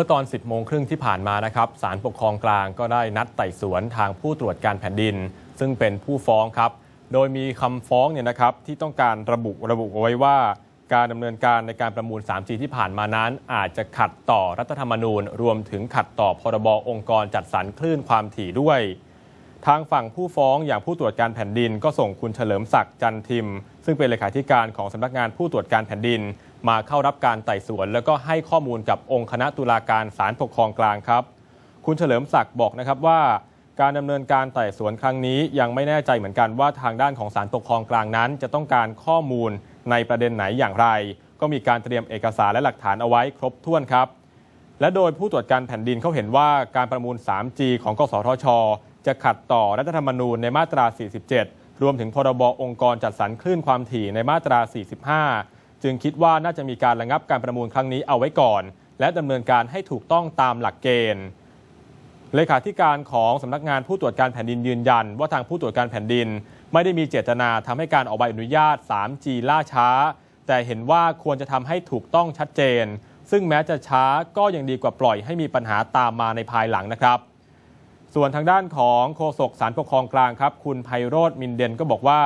มื่อตอน 10 โมงครึ่งที่ผ่านมานะครับศาลปกครองกลางก็ได้นัดไต่สวนทางผู้ตรวจการแผ่นดิน ซึ่งเป็นผู้ฟ้องครับ โดยมีคำฟ้องเนี่ยนะครับที่ต้องการระบุระบุเอาไว้ว่า การดำเนินการในการประมูล 3G ที่ผ่านมานั้น อาจจะขัดต่อรัฐธรรมนูญ รวมถึงขัดต่อพรบองค์กรจัดสรรคลื่นความถี่ด้วย ทางฝั่งผู้ฟ้องอย่างผู้ตรวจการแผ่นดิน ก็ส่งคุณเฉลิมศักดิ์จันทิม ซึ่งเป็นเลขาธิการของสำนักงานผู้ตรวจการแผ่นดิน มาเข้ารับการไต่สวน แล้วก็ให้ข้อมูลกับองค์คณะตุลาการศาลปกครองกลางครับ คุณเฉลิมศักดิ์บอกนะครับว่า การดำเนินการไต่สวนครั้งนี้ยังไม่แน่ใจเหมือนกันว่าทางด้านของศาลปกครองกลางนั้น จะต้องการข้อมูลในประเด็นไหนอย่างไร ก็มีการเตรียมเอกสารและหลักฐานเอาไว้ครบถ้วนครับ และโดยผู้ตรวจการแผ่นดินเขาเห็นว่าการประมูล 3G ของกสทช จะขัดต่อรัฐธรรมนูญในมาตรา 47 รวมถึงพรบองค์กรจัดสรรคลื่นความถี่ในมาตรา 45 จึงคิดว่าน่าจะมีการระงับการประมูลครั้งนี้เอาไว้ก่อน และดำเนินการให้ถูกต้องตามหลักเกณฑ์เลขาธิการของสำนักงานผู้ตรวจการแผ่นดินยืนยัน ว่าทางผู้ตรวจการแผ่นดิน ไม่ได้มีเจตนาทำให้การออกใบอนุญาต 3G ล่าช้า แต่เห็นว่าควรจะทำให้ถูกต้องชัดเจน ซึ่งแม้จะช้าก็ยังดีกว่าปล่อยให้มีปัญหาตามมาในภายหลังนะครับส่วนทางด้านของโฆษกสารปกครองกลางครับ คุณไพโรธมินเดนก็บอกว่า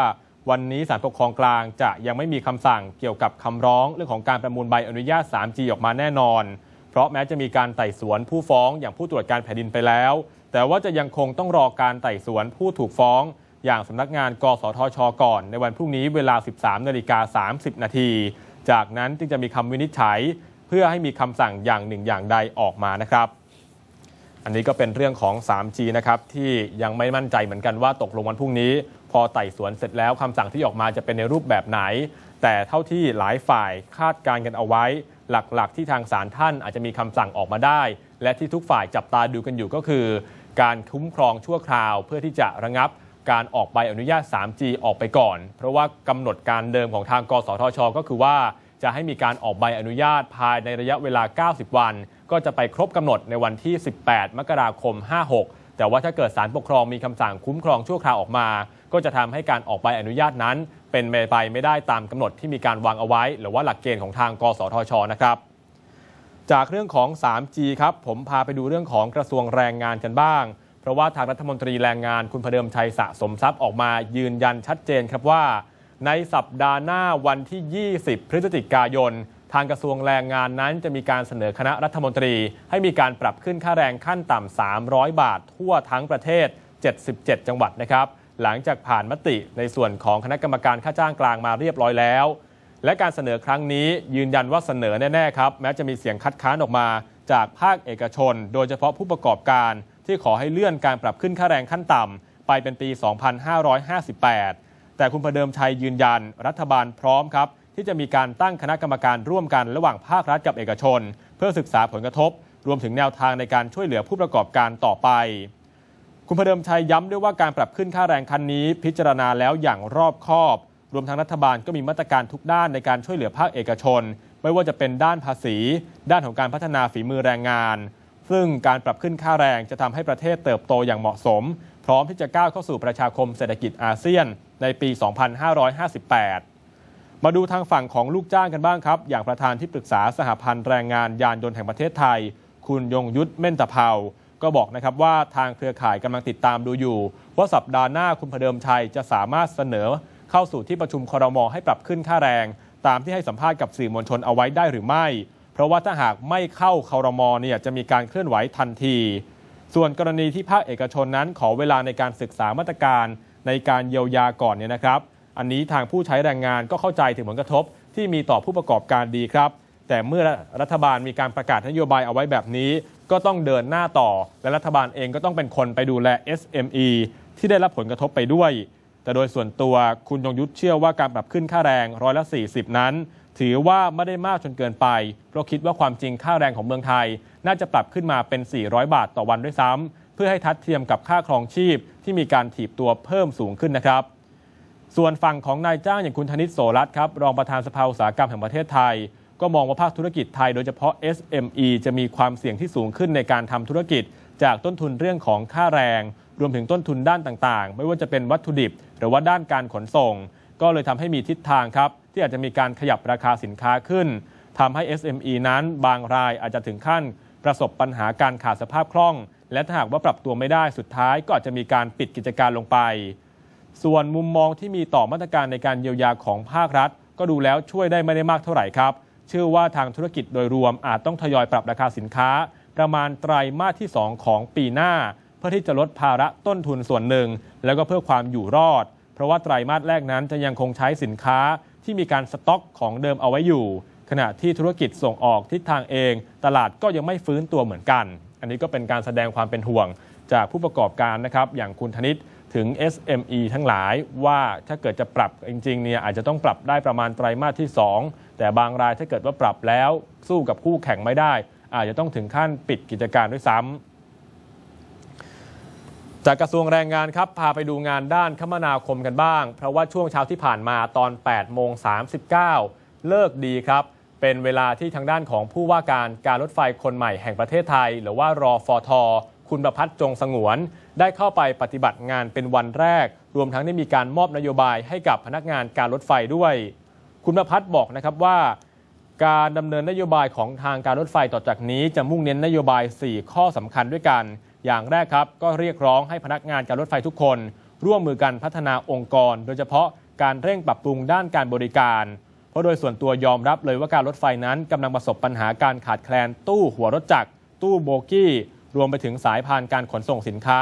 วันนี้สารปกครองกลางจะยังไม่มีคำสั่งเกี่ยวกับคำร้องเรื่องของการประมูลใบอนุญาต 3G ออกมาแน่นอน เพราะแม้จะมีการไต่สวนผู้ฟ้องอย่างผู้ตรวจการแผ่นดินไปแล้ว แต่ว่าจะยังคงต้องรอการไต่สวนผู้ถูกฟ้อง อย่างสำนักงานกสทช ก่อน ในวันพรุ่งนี้เวลา 13นาฬิกา30 นาที จากนั้นจึงจะมีคำวินิจฉัย เพื่อให้มีคำสั่งอย่างหนึ่งอย่างใดออกมานะครับ อันนี้ก็เป็นเรื่องของ 3G นะครับที่ยังไม่มั่นใจเหมือนกันว่าตกลงวันพรุ่งนี้ พอไต่สวนเสร็จแล้วคำสั่งที่ออกมาจะเป็นในรูปแบบไหน แต่เท่าที่หลายฝ่ายคาดการกันเอาไว้ หลักๆ ที่ทางศาลท่านอาจจะมีคำสั่งออกมาได้ และที่ทุกฝ่ายจับตาดูกันอยู่ก็คือ การคุ้มครองชั่วคราวเพื่อที่จะระงับการออกใบอนุญาต 3G ออกไปก่อน เพราะว่ากำหนดการเดิมของทางกสทช ก็คือว่าจะให้มีการออกใบอนุญาตภายในระยะเวลา 90 วัน ก็จะไปครบกำหนดในวันที่ 18 มกราคม 56 แต่ว่าถ้าเกิดศาลปกครองมีคำสั่งคุ้มครองชั่วคราวออกมา ก็จะทำให้การออกใบอนุญาตนั้น เป็นไปไม่ได้ตามกำหนดที่มีการวางเอาไว้ หรือว่าหลักเกณฑ์ของทางกสทชนะครับจากเรื่องของ 3G ครับผมพาไปดูเรื่องของกระทรวงแรงงานกันบ้าง เพราะว่าทางรัฐมนตรีแรงงานคุณพเดิมชัยสะสมทรัพย์ออกมายืนยันชัดเจนครับว่า ในสัปดาห์หน้าวันที่ 20 พฤศจิกายน ทางกระทรวงแรงงานนั้นจะมีการเสนอคณะรัฐมนตรี ให้มีการปรับขึ้นค่าแรงขั้นต่ำ 300 บาท ทั่วทั้งประเทศ 77 จังหวัดนะครับ หลังจากผ่านมติในส่วนของคณะกรรมการค่าจ้างกลางมาเรียบร้อยแล้ว และการเสนอครั้งนี้ยืนยันว่าเสนอแน่ๆครับ แม้จะมีเสียงคัดค้านออกมา จากภาคเอกชน โดยเฉพาะผู้ประกอบการ ที่ขอให้เลื่อนการปรับขึ้นค่าแรงขั้นต่ำไปเป็นปี 2558 แต่คุณพเดิมชัยยืนยันรัฐบาลพร้อมครับ ที่จะมีการตั้งคณะกรรมการร่วมกันระหว่างภาครัฐกับเอกชน เพื่อศึกษาผลกระทบ รวมถึงแนวทางในการช่วยเหลือผู้ประกอบการต่อไป คุณพเดิมชัยย้ำด้วยว่าการปรับขึ้นค่าแรงคันนี้ พิจารณาแล้วอย่างรอบคอบ รวมทั้งรัฐบาลก็มีมาตรการทุกด้านในการช่วยเหลือภาคเอกชน ไม่ว่าจะเป็นด้านภาษี ด้านของการพัฒนาฝีมือแรงงาน ซึ่งการปรับขึ้นค่าแรงจะทำให้ประเทศเติบโตอย่างเหมาะสม พร้อมที่จะก้าวเข้าสู่ประชาคมเศรษฐกิจอาเซียนในปี 2558 มาดูทางฝั่งของลูกจ้างกันบ้างครับ อย่างประธานที่ปรึกษาสหพันธ์แรงงานยานยนต์แห่งประเทศไทย คุณยงยุทธเม่นตะเภาก็บอกนะครับว่าทางเครือข่ายกำลังติดตามดูอยู่ ว่าสัปดาห์หน้าคุณพเดิมชัยจะสามารถเสนอ เข้าสู่ที่ประชุมครมให้ปรับขึ้นค่าแรง ตามที่ให้สัมภาษณ์กับสื่อมวลชนเอาไว้ได้หรือไม่ เพราะว่าถ้าหากไม่เข้าครมเนี่ยจะมีการเคลื่อนไหวทันที ส่วนกรณีที่ภาคเอกชนนั้นขอเวลาในการศึกษามาตรการในการเยียวยาก่อนเนี่ยนะครับ อันนี้ทางผู้ใช้แรงงานก็เข้าใจถึงผลกระทบที่มีต่อผู้ประกอบการดีครับ แต่เมื่อรัฐบาลมีการประกาศนโยบายเอาไว้แบบนี้ ก็ต้องเดินหน้าต่อ และรัฐบาลเองก็ต้องเป็นคนไปดูแล SME ที่ได้รับผลกระทบไปด้วย แต่โดยส่วนตัวคุณยงยุทธเชื่อว่าการปรับขึ้นค่าแรงร้อยละ40 นั้น ถือว่าไม่ได้มากจนเกินไป เพราะคิดว่าความจริงค่าแรงของเมืองไทย น่าจะปรับขึ้นมาเป็น 400 บาทต่อวันด้วยซ้ำเพื่อให้ทัดเทียมกับค่าครองชีพที่มีการถีบตัวเพิ่มสูงขึ้นนะครับ ส่วนฝั่งของนายจ้างอย่างคุณธนิตโสรัตครับรองประธานสภาอุตสาหกรรมแห่งประเทศไทย ก็มองว่าภาคธุรกิจไทยโดยเฉพาะ SME จะมีความเสี่ยงที่สูงขึ้นในการทำธุรกิจ จากต้นทุนเรื่องของค่าแรง รวมถึงต้นทุนด้านต่างๆ ไม่ว่าจะเป็นวัตถุดิบ หรือว่าด้านการขนส่ง ก็เลยทำให้มีทิศทางครับ ที่อาจจะมีการขยับราคาสินค้าขึ้นทำให้ SME นั้นบางรายอาจจะถึงขั้น ประสบปัญหาการขาดสภาพคล่อง และถ้าหากว่าปรับตัวไม่ได้สุดท้าย ก็อาจจะมีการปิดกิจการลงไป ส่วนมุมมองที่มีต่อมาตรการในการเยียวยาของภาครัฐ ก็ดูแล้วช่วยได้ไม่ได้มากเท่าไหร่ครับเชื่อว่าทางธุรกิจโดยรวมอาจต้องทยอยปรับราคาสินค้า ประมาณไตรมาสที่ 2 ของปีหน้า เพื่อที่จะลดภาระต้นทุนส่วนหนึ่ง แล้วก็เพื่อความอยู่รอด เพราะว่าไตรมาสแรกนั้นจะยังคงใช้สินค้าที่มีการสต็อกของเดิมเอาไว้อยู่ ขณะที่ธุรกิจส่งออกทิศทางเอง ตลาดก็ยังไม่ฟื้นตัวเหมือนกัน อันนี้ก็เป็นการแสดงความเป็นห่วงจากผู้ประกอบการนะครับอย่างคุณธนิต ถึง SME ทั้งหลายว่าถ้าเกิดจะปรับจริงๆเนี่ยอาจจะต้องปรับได้ประมาณไตรมาสที่ 2 แต่บางรายถ้าเกิดว่าปรับแล้วสู้กับคู่แข่งไม่ได้ อาจจะต้องถึงขั้นปิดกิจการด้วยซ้ำจากกระทรวงแรงงานครับพาไปดูงานด้านคมนาคมกันบ้าง เพราะว่าช่วงเช้าที่ผ่านมาตอน8โมง39 เลิกดีครับเป็นเวลาที่ทางด้านของผู้ว่าการการรถไฟคนใหม่แห่งประเทศไทย หรือว่ารอฟอทอ คุณประพัฒน์จงสงวน ได้เข้าไปปฏิบัติงานเป็นวันแรก รวมทั้งได้มีการมอบนโยบายให้กับพนักงานการรถไฟด้วย คุณประพัฒน์บอกนะครับว่า การดำเนินนโยบายของทางการรถไฟต่อจากนี้จะมุ่งเน้นนโยบาย 4 ข้อสำคัญด้วยกัน อย่างแรกครับ ก็เรียกร้องให้พนักงานการรถไฟทุกคน ร่วมมือกันพัฒนาองค์กร โดยเฉพาะการเร่งปรับปรุงด้านการบริการเพราะโดยส่วนตัวยอมรับเลยว่าการรถไฟนั้นกำลังประสบปัญหาการขาดแคลนตู้หัวรถจักร ตู้โบกี้ รวมไปถึงสายพานการขนส่งสินค้า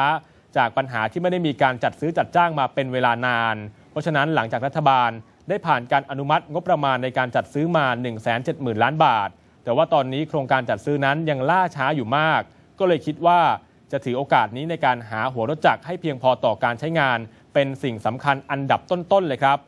จากปัญหาที่ไม่ได้มีการจัดซื้อจัดจ้างมาเป็นเวลานาน เพราะฉะนั้นหลังจากรัฐบาลได้ผ่านการอนุมัติงบประมาณในการจัดซื้อมา 170,000 ล้านบาท แต่ว่าตอนนี้โครงการจัดซื้อนั้นยังล่าช้าอยู่มาก ก็เลยคิดว่าจะถือโอกาสนี้ในการหาหัวรถจักรให้เพียงพอต่อการใช้งาน เป็นสิ่งสำคัญอันดับต้นๆเลยครับ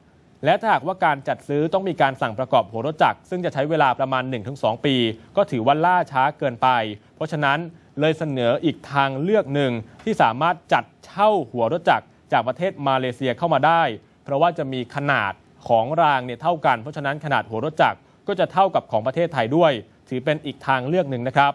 และถ้าหากว่าการจัดซื้อต้องมีการสั่งประกอบหัวรถจักรซึ่งจะใช้เวลาประมาณ 1-2 ปี ก็ถือว่าล่าช้าเกินไป เพราะฉะนั้น เลยเสนออีกทางเลือกหนึ่งที่สามารถจัดเช่าหัวรถจักรจากประเทศมาเลเซียเข้ามาได้ เพราะว่าจะมีขนาดของรางเนี่ยเท่ากัน เพราะฉะนั้นขนาดหัวรถจักรก็จะเท่ากับของประเทศไทยด้วย ถือเป็นอีกทางเลือกหนึ่งนะครับ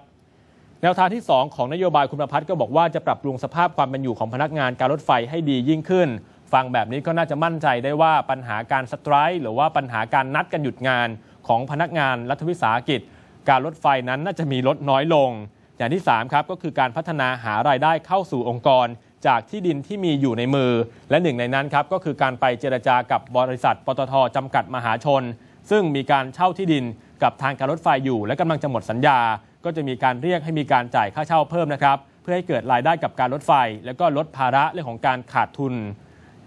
แนวทางที่ 2 ของนโยบายคุณประพัฒน์ก็บอกว่าจะปรับปรุงสภาพความเป็นอยู่ของพนักงานการรถไฟให้ดียิ่งขึ้น ฟังแบบนี้ก็น่าจะมั่นใจได้ว่าปัญหาการสไตรค์หรือว่าปัญหาการนัดกันหยุดงานของพนักงานรัฐวิสาหกิจ การรถไฟนั้นน่าจะมีลดน้อยลง อย่างที่3ครับก็คือการพัฒนาหารายได้เข้าสู่องค์กร จากที่ดินที่มีอยู่ในมือ และหนึ่งในนั้นครับก็คือการไปเจรจากับบริษัทปตทจำกัดมหาชน ซึ่งมีการเช่าที่ดินกับทางการรถไฟอยู่ และกำลังจะหมดสัญญา ก็จะมีการเรียกให้มีการจ่ายค่าเช่าเพิ่มนะครับเพื่อให้เกิดรายได้กับการรถไฟ แล้วก็ลดภาระเรื่องของการขาดทุน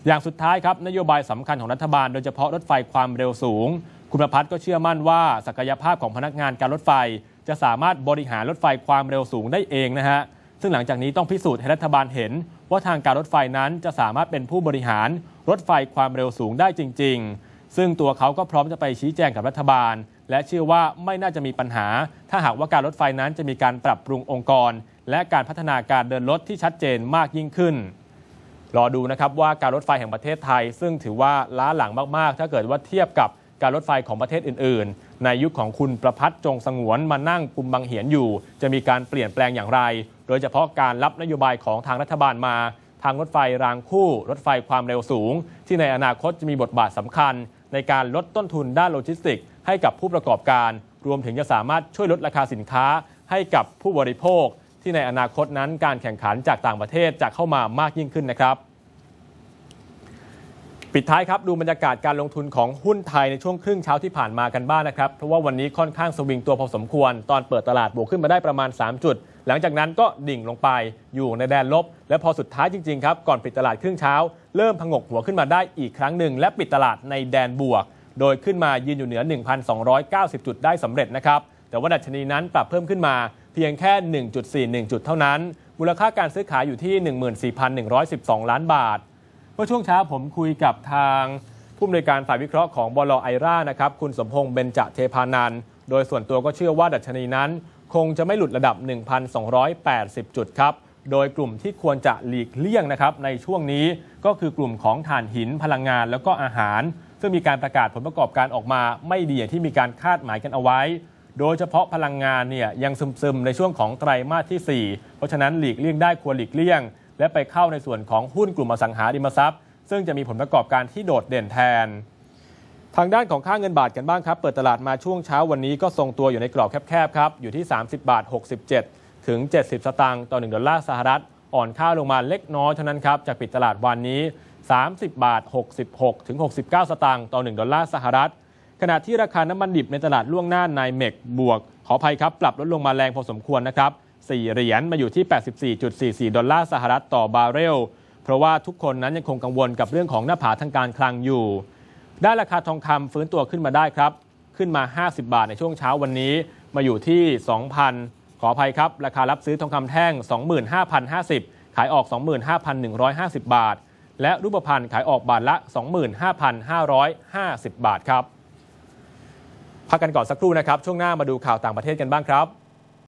อย่างสุดท้ายครับนโยบายสำคัญของรัฐบาล โดยเฉพาะรถไฟความเร็วสูง คุณประพัฒน์ก็เชื่อมั่นว่าศักยภาพของพนักงานการรถไฟ จะสามารถบริหารรถไฟความเร็วสูงได้เองนะฮะซึ่งหลังจากนี้ต้องพิสูจน์ให้รัฐบาลเห็น ว่าทางการรถไฟนั้นจะสามารถเป็นผู้บริหารรถไฟความเร็วสูงได้จริง ๆ ซึ่งตัวเขาก็พร้อมจะไปชี้แจงกับรัฐบาล และเชื่อว่าไม่น่าจะมีปัญหา ถ้าหากว่าการรถไฟนั้นจะมีการปรับปรุงองค์กร และการพัฒนาการเดินรถที่ชัดเจนมากยิ่งขึ้น รอดูนะครับว่าการรถไฟแห่งประเทศไทย ซึ่งถือว่าล้าหลังมากๆ ถ้าเกิดว่าเทียบกับ การรถไฟของประเทศอื่น ๆ ในยุคของคุณประพัฒน์จงสงวนมานั่งกุมบังเหียนอยู่ จะมีการเปลี่ยนแปลงอย่างไร โดยเฉพาะการรับนโยบายของทางรัฐบาลมา ทางรถไฟรางคู่ รถไฟความเร็วสูง ที่ในอนาคตจะมีบทบาทสำคัญ ในการลดต้นทุนด้านโลจิสติกส์ให้กับผู้ประกอบการ รวมถึงจะสามารถช่วยลดราคาสินค้า ให้กับผู้บริโภค ที่ในอนาคตนั้นการแข่งขันจากต่างประเทศจะเข้ามามากยิ่งขึ้นนะครับ ปิดท้ายครับดูบรรยากาศการลงทุนของหุ้นไทยในช่วงครึ่งเช้าที่ผ่านมากันบ้างนนะครับ เพราะว่าวันนี้ค่อนข้างสวิงตัวพอสมควร ตอนเปิดตลาดบวกขึ้นมาได้ประมาณ 3 จุด หลังจากนั้นก็ดิ่งลงไปอยู่ในแดนลบ และพอสุดท้ายจริงๆครับก่อนปิดตลาดครึ่งเช้า เริ่มพงกหัวขึ้นมาได้อีกครั้งหนึ่งและปิดตลาดในแดนบวก โดยขึ้นมายืนอยู่เหนือ 1,290 จุดได้สำเร็จนะครับแต่ว่าดัชนีนั้นปรับเพิ่มขึ้นมาเพียงแค่ 1.41 จุดเท่านั้นมูลค่าการซื้อขายอยู่ที่ 14,112 ล้านบาท มื่อช่วงเช้าผมคุยกับทางผู้อำนวยการฝ่ายวิเคราะห์ของบลไอร่านะครับคุณสมพงษ์เบญจเทพานันท์โดยส่วนตัวก็เชื่อว่าดัชนีนั้น คงจะไม่หลุดระดับ 1,280 จุดครับ โดยกลุ่มที่ควรจะหลีกเลี่ยงนะครับในช่วงนี้ก็คือกลุ่มของถ่านหินพลังงานแล้วก็อาหาร ซึ่งมีการประกาศผลประกอบการออกมาไม่ดีอย่างที่มีการคาดหมายกันเอาไว้ โดยเฉพาะพลังงานเนี่ยยังซึมๆในช่วงของไตรมาสที่ 4 เพราะฉะนั้นหลีกเลี่ยงได้ควรหลีกเลี่ยง และไปเข้าในส่วนของหุ้นกลุ่มอสังหาริมทรัพย์ ซึ่งจะมีผลประกอบการที่โดดเด่นแทน ทางด้านของค่าเงินบาทกันบ้างครับ เปิดตลาดมาช่วงเช้าวันนี้ก็ทรงตัวอยู่ในกรอบแคบๆครับอยู่ที่ 30 บาท 67 ถึง 70 สตางค์ต่อ 1 ดอลลาร์สหรัฐ อ่อนค่าลงมาเล็กน้อยเท่านั้นครับจากปิดตลาดวันนี้ 30 บาท 66 ถึง 69 สตางค์ต่อ 1 ดอลลาร์สหรัฐขณะที่ราคาน้ำมันดิบในตลาดล่วงหน้าในเมกบวก ขออภัยครับ ปรับลดลงมาแรงพอสมควรนะครับ 4 เหรียญมาอยู่ที่ 84.44 ดอลลาร์สหรัฐต่อบาร์เรล เพราะว่าทุกคนนั้นยังคงกังวลกับเรื่องของหน้าผาทางการคลังอยู่ ได้ราคาทองคำฟื้นตัวขึ้นมาได้ครับ ขึ้นมา 50 บาทในช่วงเช้าวันนี้มาอยู่ที่ 2,000 ขออภัยครับ ราคารับซื้อทองคำแท่ง 25,050 ขายออก 25,150 บาท และรูปพรรณขายออกบาทละ 25,550 บาทครับพักกันก่อนสักครู่นะครับ ช่วงหน้ามาดูข่าวต่างประเทศกันบ้างครับ